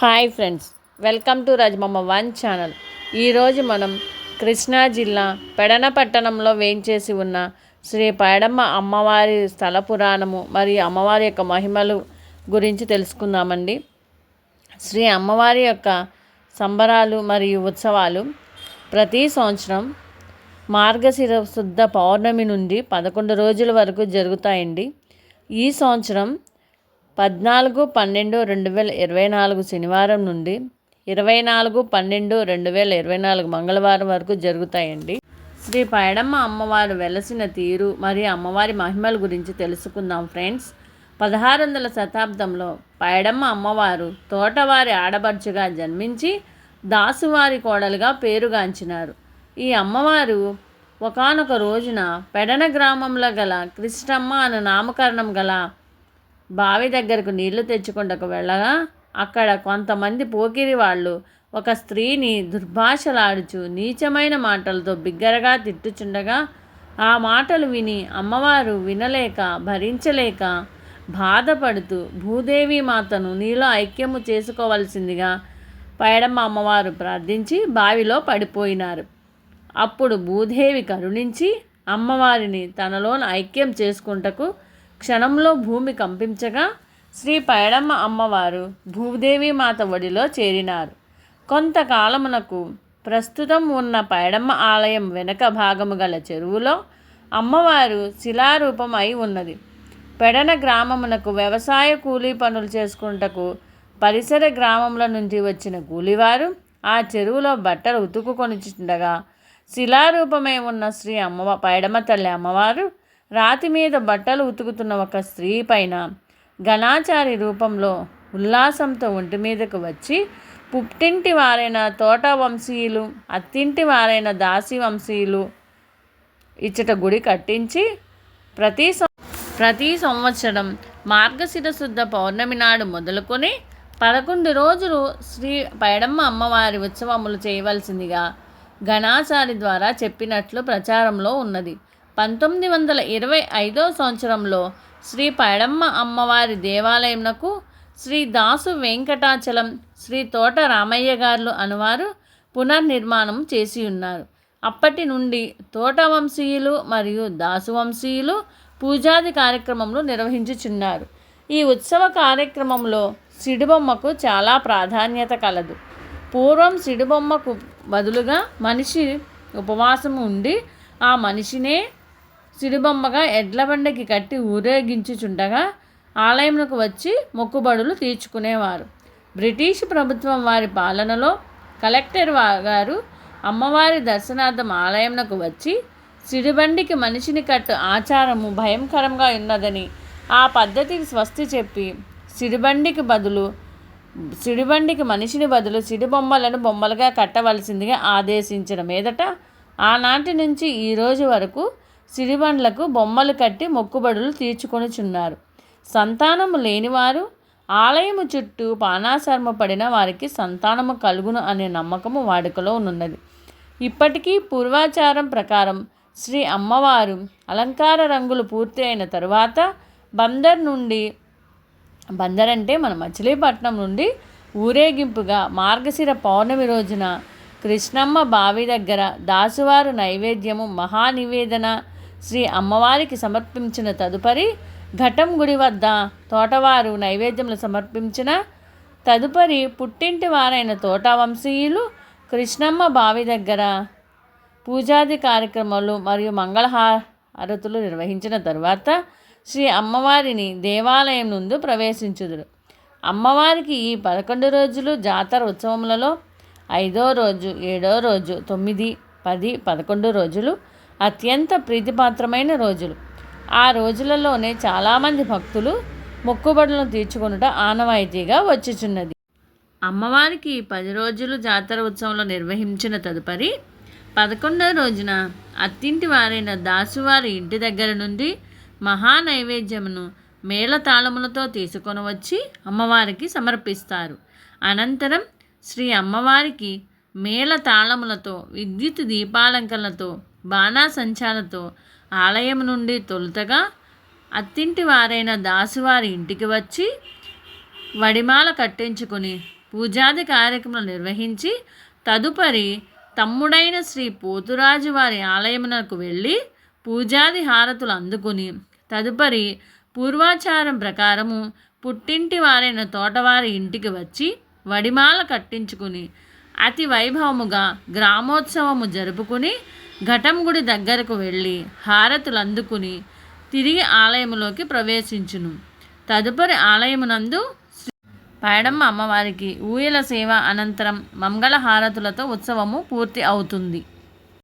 Hi friends welcome to Rajamamma one channel. ఈరోజు మనం కృష్ణా జిల్లా పెడన పట్టణంలో వేయించేసి ఉన్న శ్రీ పైడమ్మ అమ్మవారి స్థల పురాణము మరియు అమ్మవారి యొక్క మహిమలు గురించి తెలుసుకుందామండి. శ్రీ అమ్మవారి యొక్క సంబరాలు మరియు ఉత్సవాలు ప్రతి సంవత్సరం మార్గశిర శుద్ధ పౌర్ణమి నుండి పదకొండు రోజుల వరకు జరుగుతాయండి. ఈ సంవత్సరం పద్నాలుగు పన్నెండు రెండు వేల ఇరవై నాలుగు శనివారం నుండి ఇరవై నాలుగు పన్నెండు రెండు వేల ఇరవై నాలుగు మంగళవారం వరకు జరుగుతాయండి. శ్రీ పైడమ్మ అమ్మవారు వెలసిన తీరు మరియు అమ్మవారి మహిమల గురించి తెలుసుకుందాం ఫ్రెండ్స్. పదహారు వందల శతాబ్దంలో పైడమ్మ అమ్మవారు తోటవారి ఆడబడుచుగా జన్మించి దాసువారి కోడలుగా పేరుగాంచినారు. ఈ అమ్మవారు ఒకానొక రోజున పెడన గ్రామంలో గల కృష్ణమ్మ అనే నామకరణం గల బావి దగ్గరకు నీళ్ళు తెచ్చుకుంటకు వెళ్ళగా అక్కడ కొంతమంది పోకిరి వాళ్ళు ఒక స్త్రీని దుర్భాషలాడుచు నీచమైన మాటలతో బిగ్గరగా తిట్టుచుండగా ఆ మాటలు విని అమ్మవారు వినలేక భరించలేక బాధపడుతూ భూదేవి మాతను నీలో ఐక్యము చేసుకోవలసిందిగా పైడమ్మ అమ్మవారు ప్రార్థించి బావిలో పడిపోయినారు. అప్పుడు భూదేవి కరుణించి అమ్మవారిని తనలోన ఐక్యం చేసుకుంటకు క్షణంలో భూమి కంపించగా శ్రీ పైడమ్మ అమ్మవారు భూదేవి మాత ఒడిలో చేరినారు. కొంతకాలమునకు ప్రస్తుతం ఉన్న పైడమ్మ ఆలయం వెనక భాగము గల చెరువులో అమ్మవారు శిలారూపం అయి ఉన్నది. పెడన గ్రామమునకు వ్యవసాయ కూలీ పనులు చేసుకుంటకు పరిసర గ్రామముల నుంచి వచ్చిన కూలివారు ఆ చెరువులో బట్టలు ఉతుకుకొనిచుండగా శిలారూపమై ఉన్న శ్రీ అమ్మ పైడమ్మ తల్లి అమ్మవారు రాతి మీద బట్టలు ఉతుకుతున్న ఒక స్త్రీ పైన గణాచారి రూపంలో ఉల్లాసంతో ఒంటి మీదకు వచ్చి పుట్టింటి వారైన తోట వంశీయులు అత్తింటి వారైన దాసి వంశీయులు ఇచ్చట గుడి కట్టించి ప్రతి సం- ప్రతి సంవత్సరం మార్గశిర శుద్ధ పౌర్ణమి నాడు మొదలుకొని పదకొండు రోజులు శ్రీ పైడమ్మ అమ్మవారి ఉత్సవములు చేయవలసిందిగా గణాచారి ద్వారా చెప్పినట్లు ప్రచారంలో ఉన్నది. పంతొమ్మిది వందల ఇరవై ఐదో సంవత్సరంలో శ్రీ పైడమ్మ అమ్మవారి దేవాలయంనకు శ్రీ దాసు వెంకటాచలం శ్రీ తోట రామయ్య గారు అనువారు పునర్నిర్మాణం చేసి ఉన్నారు. అప్పటి నుండి తోట వంశీయులు మరియు దాసు వంశీయులు పూజాది కార్యక్రమంలో నిర్వహించుచున్నారు. ఈ ఉత్సవ కార్యక్రమంలో సిడిబొమ్మకు చాలా ప్రాధాన్యత కలదు. పూర్వం సిడిబొమ్మకు బదులుగా మనిషి ఉపవాసం ఉండి ఆ మనిషినే సిడిబొమ్మగా ఎడ్లబండకి కట్టి ఊరేగించుచుండగా ఆలయంలోకి వచ్చి మొక్కుబడులు తీర్చుకునేవారు. బ్రిటిష్ ప్రభుత్వం వారి పాలనలో కలెక్టర్ గారు అమ్మవారి దర్శనార్థం ఆలయంలోకి వచ్చి సిడిబండికి మనిషిని కట్టు ఆచారము భయంకరంగా ఉన్నదని ఆ పద్ధతికి స్వస్తి చెప్పి సిడిబండికి బదులు సిడిబండికి మనిషిని బదులు సిడిబొమ్మలను బొమ్మలుగా కట్టవలసిందిగా ఆదేశించిన మీదట ఆనాటి నుంచి ఈ రోజు వరకు సిరిబండ్లకు బొమ్మలు కట్టి మొక్కుబడులు తీర్చుకొనుచున్నారు సంతానము లేనివారు ఆలయము చుట్టూ పానాశర్మ పడిన వారికి సంతానము కలుగును అనే నమ్మకము వాడుకలో ఉన్నది ఇప్పటికీ పూర్వాచారం ప్రకారం శ్రీ అమ్మవారు అలంకార రంగులు పూర్తి అయిన తరువాత బందర్ నుండి బందర్ అంటే మన మచిలీపట్నం నుండి ఊరేగింపుగా మార్గశిర పౌర్ణమి రోజున కృష్ణమ్మ బావి దగ్గర దాసువారు నైవేద్యము మహానివేదన శ్రీ అమ్మవారికి సమర్పించిన తదుపరి ఘటం గుడి వద్ద తోటవారు నైవేద్యములు సమర్పించిన తదుపరి పుట్టింటి వారైన తోట వంశీయులు కృష్ణమ్మ బావి దగ్గర పూజాది కార్యక్రమాలు మరియు మంగళహారతులు నిర్వహించిన తరువాత శ్రీ అమ్మవారిని దేవాలయం నుండి ప్రవేశించుదురు. అమ్మవారికి ఈ పదకొండు రోజులు జాతర ఉత్సవములలో ఐదో రోజు ఏడో రోజు తొమ్మిది పది పదకొండు రోజులు అత్యంత ప్రీతిపాత్రమైన రోజులు. ఆ రోజులలోనే చాలామంది భక్తులు మొక్కుబడులను తీర్చుకొనుట ఆనవాయితీగా వచ్చుచున్నది. అమ్మవారికి పది రోజులు జాతర ఉత్సవంలో నిర్వహించిన తదుపరి పదకొండవ రోజున అత్తింటి వారైన దాసువారి ఇంటి దగ్గర నుండి మహా నైవేద్యమును మేళతాళములతో తీసుకొని వచ్చి అమ్మవారికి సమర్పిస్తారు. అనంతరం శ్రీ అమ్మవారికి మేళ తాళములతో విద్యుత్ దీపాలంకరణతో బాణాసంచాలతో ఆలయం నుండి తొలుతగా అత్తింటి వారైన దాసువారి ఇంటికి వచ్చి వడిమాల కట్టించుకుని పూజాది కార్యక్రమాలు నిర్వహించి తదుపరి తమ్ముడైన శ్రీ పోతురాజు వారి ఆలయమునకు వెళ్ళి పూజాది హారతులు అందుకుని తదుపరి పూర్వాచారం ప్రకారము పుట్టింటి వారైన తోటవారి ఇంటికి వచ్చి వడిమాల కట్టించుకుని అతి వైభవముగా గ్రామోత్సవము జరుపుకుని ఘటం గుడి దగ్గరకు వెళ్ళి హారతులు అందుకుని తిరిగి ఆలయములోకి ప్రవేశించును. తదుపరి ఆలయమునందు పైడమ్మ అమ్మవారికి ఊయల సేవ అనంతరం మంగళ హారతులతో ఉత్సవము పూర్తి అవుతుంది.